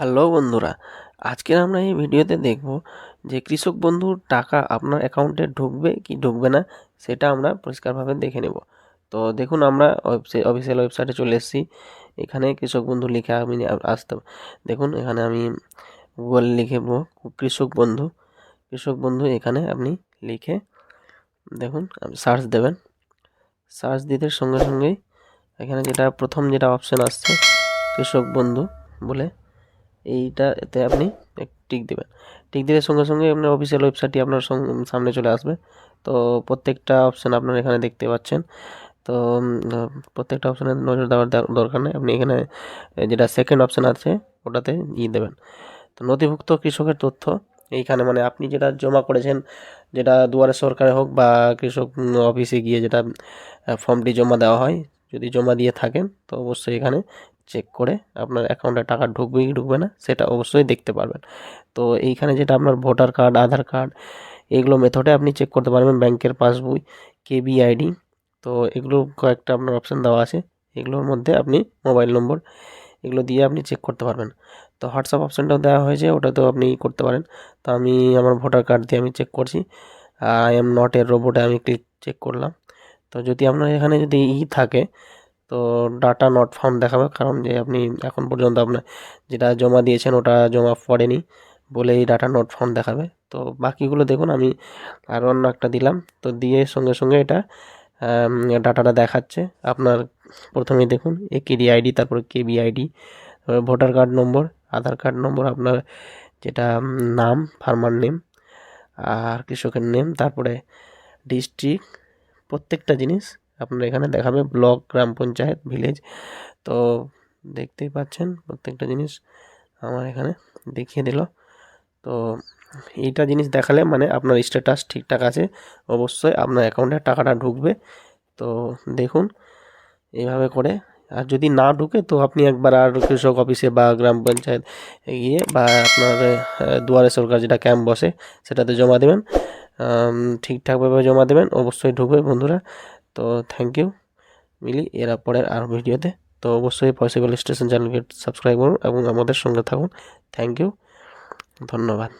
Hello বন্ধুরা, আজকে আমরা এই ভিডিওতে দেখব যে কৃষক বন্ধুর টাকা আপনার অ্যাকাউন্টে ঢুকবে কি ঢুকবে না, সেটা আমরা পরিষ্কারভাবে দেখে নেব। তো দেখুন, আমরা অফিসিয়াল ওয়েবসাইটে চলে এসেছি। এখানে কৃষক বন্ধু লিখে আমি আসতে দেখুন, এখানে আমি গুগল লিখে কৃষক বন্ধু কৃষক বন্ধু এখানে আপনি লিখে, দেখুন সার্চ দেবেন। সার্চ দিতে সঙ্গে সঙ্গেই এখানে যেটা প্রথম যেটা অপশান আসছে, কৃষক বন্ধু বলে। এইটাতে আপনি টিক দেবেন। টিক দিলে সঙ্গে সঙ্গে আপনার অফিসিয়াল ওয়েবসাইটটি আপনার সামনে চলে আসবে। তো প্রত্যেকটা অপশান আপনার এখানে দেখতে পাচ্ছেন। তো প্রত্যেকটা অপশানে নজর দেওয়ার দরকার নেই। আপনি এখানে যেটা সেকেন্ড অপশান আছে, ওটাতে ই দেবেন। তো নথিভুক্ত কৃষকের তথ্য, এইখানে মানে আপনি যেটা জমা করেছেন, যেটা দুয়ারে সরকারে হোক বা কৃষক অফিসে গিয়ে যেটা ফর্মটি জমা দেওয়া হয়, যদি জমা দিয়ে থাকেন, তো অবশ্যই এখানে চেক করে আপনার অ্যাকাউন্টে টাকা ঢুকবে কি ঢুকবে না, সেটা অবশ্যই দেখতে পারবেন। তো এইখানে যেটা আপনার ভোটার কার্ড আধার কার্ড এগুলো মেথডে আপনি চেক করতে পারবেন ব্যাংকের পাসবই কেবি আইডি তো এগুলো কয়েকটা আপনার অপশান দেওয়া আছে। এগুলোর মধ্যে আপনি মোবাইল নম্বর এগুলো দিয়ে আপনি চেক করতে পারবেন। তো হোয়াটসঅ্যাপ অপশানটাও দেওয়া হয়েছে, ওটাতেও আপনি করতে পারেন। তো আমি আমার ভোটার কার্ড দিয়ে আমি চেক করছি। আই এম নট এর রোবটে আমি ক্লিক চেক করলাম। তো যদি আপনার এখানে যদি ই থাকে তো ডাটা নট ফাউন্ড দেখাবে। কারণ যে আপনি এখন পর্যন্ত আপনার যেটা জমা দিয়েছেন ওটা জমা পড়েনি বলে এই ডাটা নট ফাউন্ড দেখাবে। তো বাকিগুলো দেখুন, আমি আর অন্য একটা দিলাম। তো দিয়ে সঙ্গে সঙ্গে এটা ডাটাটা দেখাচ্ছে। আপনার প্রথমেই দেখুন, এ কেডি আইডি তারপরে KB ID voter card number Aadhaar card number আপনার যেটা নাম ফার্মার নেম আর কৃষকের নেম তারপরে ডিস্ট্রিক্ট প্রত্যেকটা জিনিস আপনার এখানে দেখাবে ব্লক, গ্রাম পঞ্চায়েত, ভিলেজ। তো দেখতেই পাচ্ছেন প্রত্যেকটা জিনিস আমার এখানে দেখিয়ে দিল। তো এইটা জিনিস দেখালে মানে আপনার স্ট্যাটাস ঠিকঠাক আছে, অবশ্যই আপনার অ্যাকাউন্টে টাকাটা ঢুকবে। তো দেখুন এইভাবে করে। আর যদি না ঢুকে তো আপনি একবার আর কৃষক অফিসে বা গ্রাম পঞ্চায়েত গিয়ে বা আপনার দুয়ারে সরকার যেটা ক্যাম্প বসে সেটাতে জমা দেবেন। ঠিকঠাকভাবে জমা দেবেন, অবশ্যই ঢুকবে বন্ধুরা। তো থ্যাংক ইউ মিলি, এর পরের আর ভিডিওতে। তো অবশ্যই পসিবল স্টেশন চ্যানেলকে সাবস্ক্রাইব করুন এবং আমাদের সঙ্গে থাকুন। থ্যাংক ইউ ধন্যবাদ।